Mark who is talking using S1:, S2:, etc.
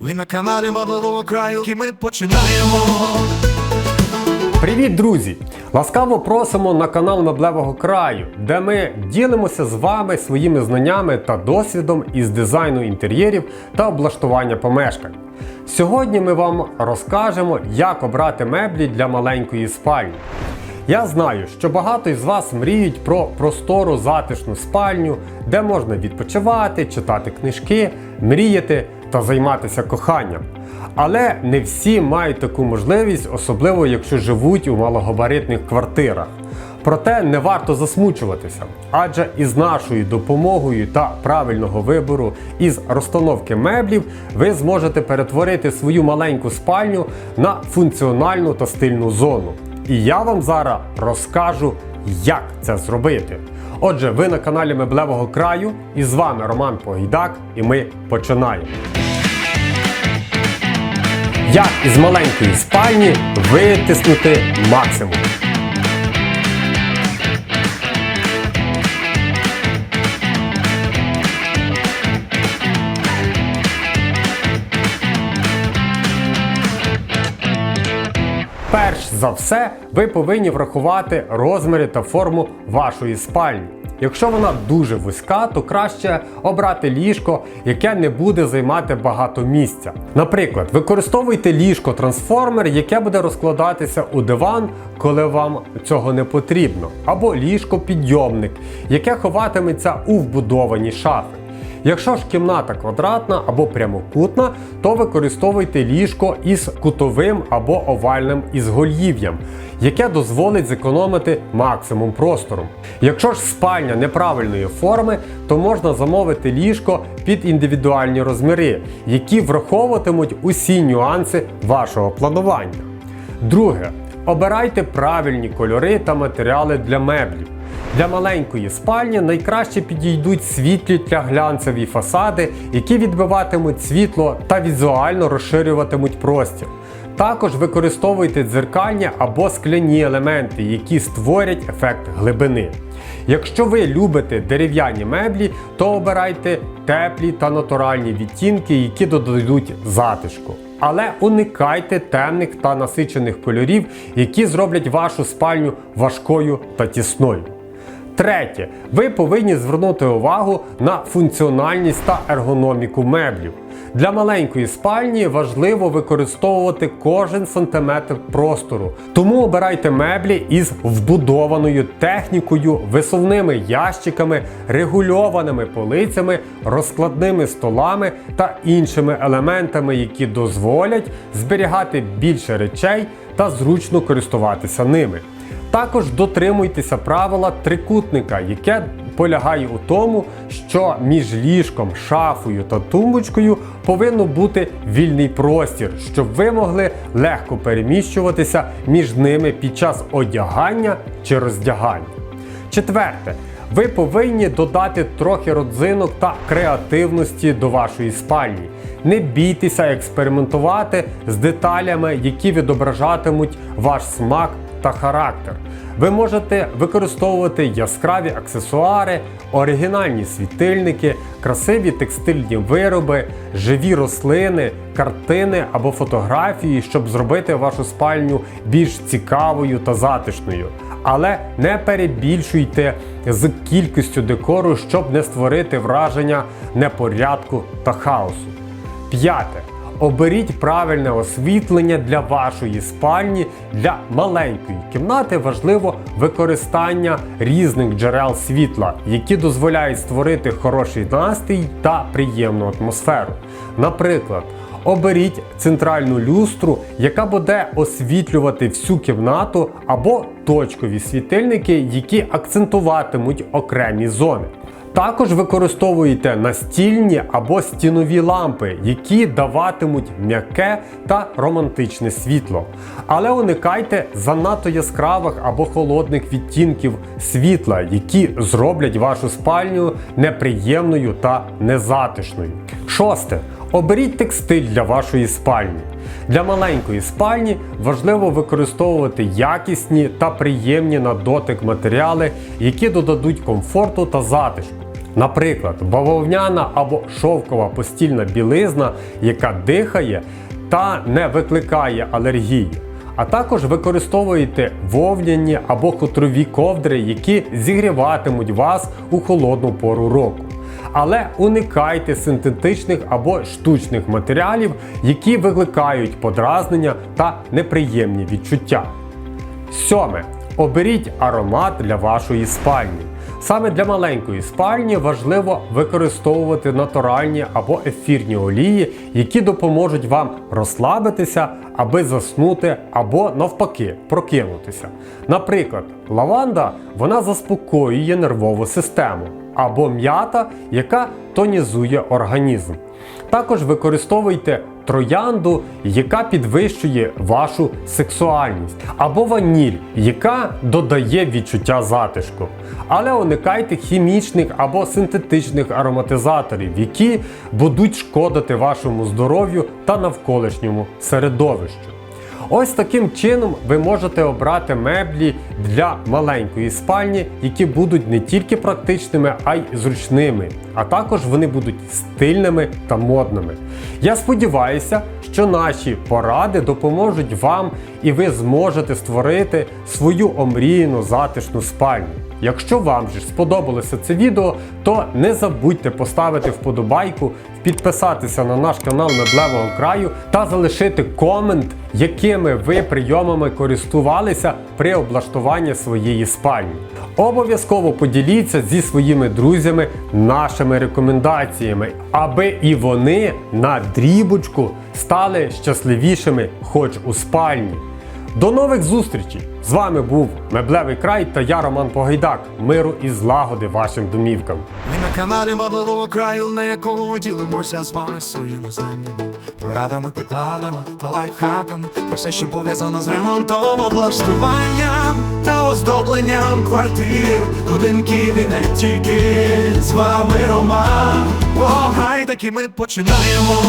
S1: Ви на каналі Модового краю і ми починаємо.
S2: Привіт, друзі! Ласкаво просимо на канал Меблевого краю, де ми ділимося з вами своїми знаннями та досвідом із дизайну інтер'єрів та облаштування помешкань. Сьогодні ми вам розкажемо, як обрати меблі для маленької спальні. Я знаю, що багато із вас мріють про простору затишну спальню, де можна відпочивати, читати книжки, мріяти та займатися коханням. Але не всі мають таку можливість, особливо якщо живуть у малогабаритних квартирах. Проте не варто засмучуватися, адже із нашою допомогою та правильного вибору із розстановки меблів ви зможете перетворити свою маленьку спальню на функціональну та стильну зону. І я вам зараз розкажу, як це зробити. Отже, ви на каналі Меблевого краю і з вами Роман Погійдак, і ми починаємо. Як із маленької спальні витиснути максимум. За все, ви повинні врахувати розміри та форму вашої спальні. Якщо вона дуже вузька, то краще обрати ліжко, яке не буде займати багато місця. Наприклад, використовуйте ліжко трансформер, яке буде розкладатися у диван, коли вам цього не потрібно, або ліжко підйомник, яке ховатиметься у вбудованій шафи. Якщо ж кімната квадратна або прямокутна, то використовуйте ліжко із кутовим або овальним ізголів'ям, яке дозволить зекономити максимум простору. Якщо ж спальня неправильної форми, то можна замовити ліжко під індивідуальні розміри, які враховуватимуть усі нюанси вашого планування. Друге, обирайте правильні кольори та матеріали для меблів. Для маленької спальні найкраще підійдуть світлі та глянцеві фасади, які відбиватимуть світло та візуально розширюватимуть простір. Також використовуйте дзеркальні або скляні елементи, які створять ефект глибини. Якщо ви любите дерев'яні меблі, то обирайте теплі та натуральні відтінки, які додадуть затишку. Але уникайте темних та насичених кольорів, які зроблять вашу спальню важкою та тісною. Третє, ви повинні звернути увагу на функціональність та ергономіку меблів. Для маленької спальні важливо використовувати кожен сантиметр простору, тому обирайте меблі із вбудованою технікою, висувними ящиками, регульованими полицями, розкладними столами та іншими елементами, які дозволять зберігати більше речей та зручно користуватися ними. Також дотримуйтеся правила трикутника, яке полягає у тому, що між ліжком, шафою та тумбочкою повинно бути вільний простір, щоб ви могли легко переміщуватися між ними під час одягання чи роздягання. Четверте. Ви повинні додати трохи родзинок та креативності до вашої спальні. Не бійтеся експериментувати з деталями, які відображатимуть ваш смак та характер. Ви можете використовувати яскраві аксесуари, оригінальні світильники, красиві текстильні вироби, живі рослини, картини або фотографії, щоб зробити вашу спальню більш цікавою та затишною. Але не перебільшуйте з кількістю декору, щоб не створити враження непорядку та хаосу. П'яте. Оберіть правильне освітлення для вашої спальні. Для маленької кімнати важливо використання різних джерел світла, які дозволяють створити хороший настрій та приємну атмосферу. Наприклад, оберіть центральну люстру, яка буде освітлювати всю кімнату, або точкові світильники, які акцентуватимуть окремі зони. Також використовуйте настільні або стінові лампи, які даватимуть м'яке та романтичне світло. Але уникайте занадто яскравих або холодних відтінків світла, які зроблять вашу спальню неприємною та незатишною. Шосте. Оберіть текстиль для вашої спальні. Для маленької спальні важливо використовувати якісні та приємні на дотик матеріали, які додадуть комфорту та затишку. Наприклад, бавовняна або шовкова постільна білизна, яка дихає та не викликає алергії. А також використовуєте вовняні або хутрові ковдри, які зігріватимуть вас у холодну пору року. Але уникайте синтетичних або штучних матеріалів, які викликають подразнення та неприємні відчуття. Сьоме. Оберіть аромат для вашої спальні. Саме для маленької спальні важливо використовувати натуральні або ефірні олії, які допоможуть вам розслабитися, аби заснути, або навпаки прокинутися. Наприклад, лаванда вона заспокоює нервову систему, або м'ята, яка тонізує організм. Також використовуйте троянду, яка підвищує вашу сексуальність, або ваніль, яка додає відчуття затишку. Але уникайте хімічних або синтетичних ароматизаторів, які будуть шкодити вашому здоров'ю та навколишньому середовищу. Ось таким чином ви можете обрати меблі для маленької спальні, які будуть не тільки практичними, а й зручними, а також вони будуть стильними та модними. Я сподіваюся, що наші поради допоможуть вам і ви зможете створити свою омріяну затишну спальню. Якщо вам же сподобалося це відео, то не забудьте поставити вподобайку, підписатися на наш канал Меблевого краю та залишити комент, якими ви прийомами користувалися при облаштуванні своєї спальні. Обов'язково поділіться зі своїми друзями нашими рекомендаціями, аби і вони на дрібочку стали щасливішими хоч у спальні. До нових зустрічей! З вами був Меблевий край та я Роман Погайдак. Миру і злагоди вашим домівкам.
S1: Ми на каналі Модливого краю, на якому ділимося з вами своїми знаннями, порадами, питаннями та лайфхаками про все, що пов'язано з ремонтом, облаштуванням та оздобленням квартир, будинків і не тільки з вами Роман. Гай, ми починаємо.